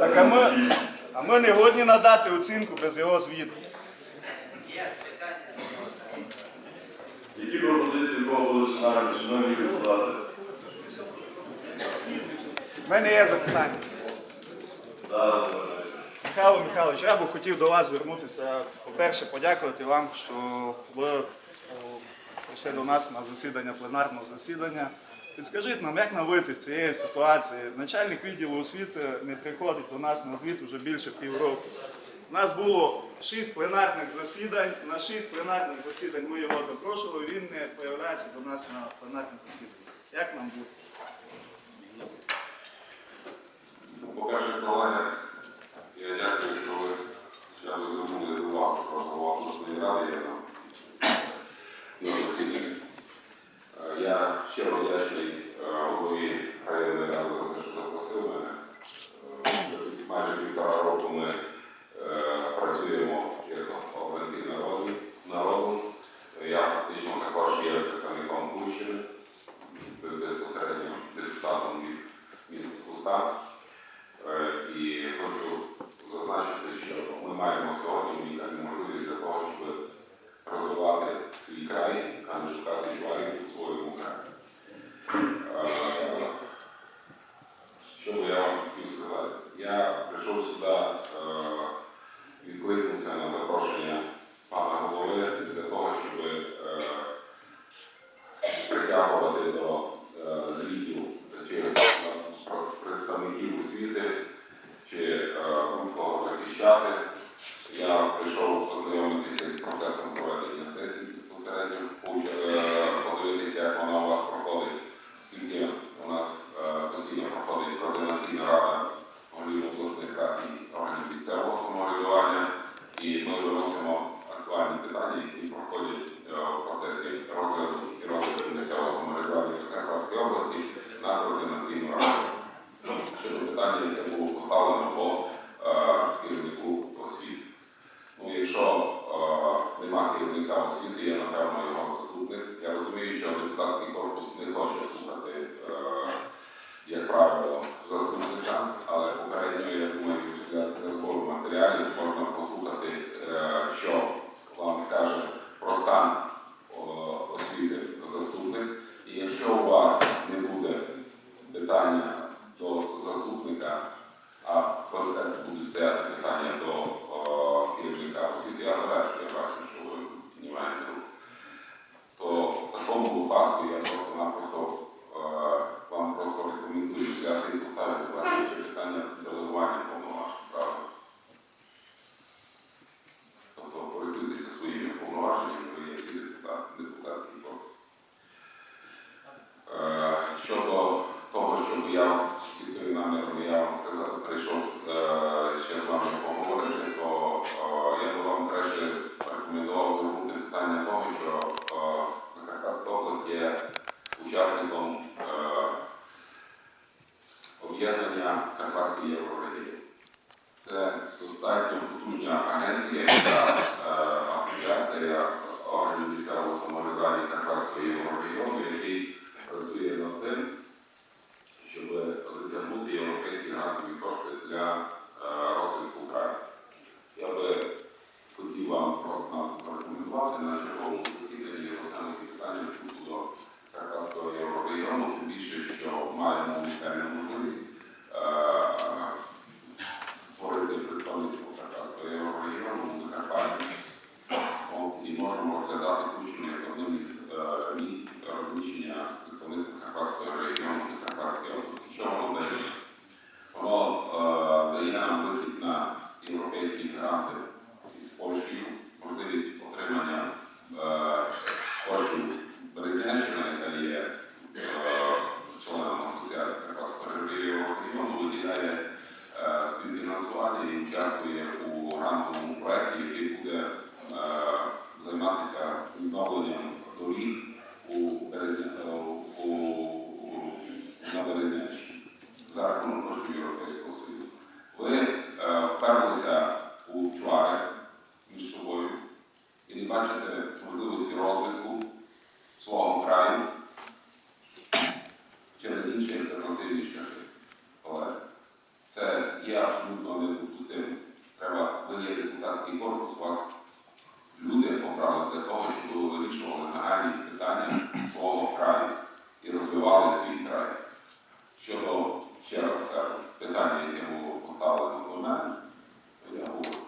Так, а ми, а ми не годні надати оцінку без його звіту. Які пропозиції кого будуть шановні шановні депутати? У мене є запитання. Да, Михайло Михайлович, я би хотів до вас звернутися. По-перше, подякувати вам, що ви прийшли до нас на засідання, пленарного засідання. Підскажіть нам, як нам вийти з цієї ситуації? Начальник відділу освіти не приходить до нас на звіт уже більше півроку. У нас було шість пленарних засідань. На шість пленарних засідань ми його запрошували, він не з'являється до нас на пленарних засіданнях. Як нам бути? По-перше, колеги, Куста. Е, І хочу зазначити, що ми маємо сьогодні можливість для того, щоб розвивати свій край, а не шукати чварів у своєму краї. Е, Що би я вам хотів сказати? Я прийшов сюди, е, відкликнувся на запрошення пана голови для того, щоб притягувати Я прийшов познайомитися з процесом проведення сесії безпосередньо, поуч- е, керівника освіти, є, напевно, його заступник. Я розумію, що депутатський корпус не хоче я вам тільки наміром я вам сказати, прийшов е, ще з вами поговорити, то е, я би вам краще рекомендував звернути питання того, що е, Закарпатська область є учасником об'єднання Карпатської Єврорегії. Це достатньо потужна агенція. Mamo, un quarto di Fibuga, Zemalica, un nuovo di Torino, o per esempio, o una bella питання, яке було поставлено до мене, я говорю.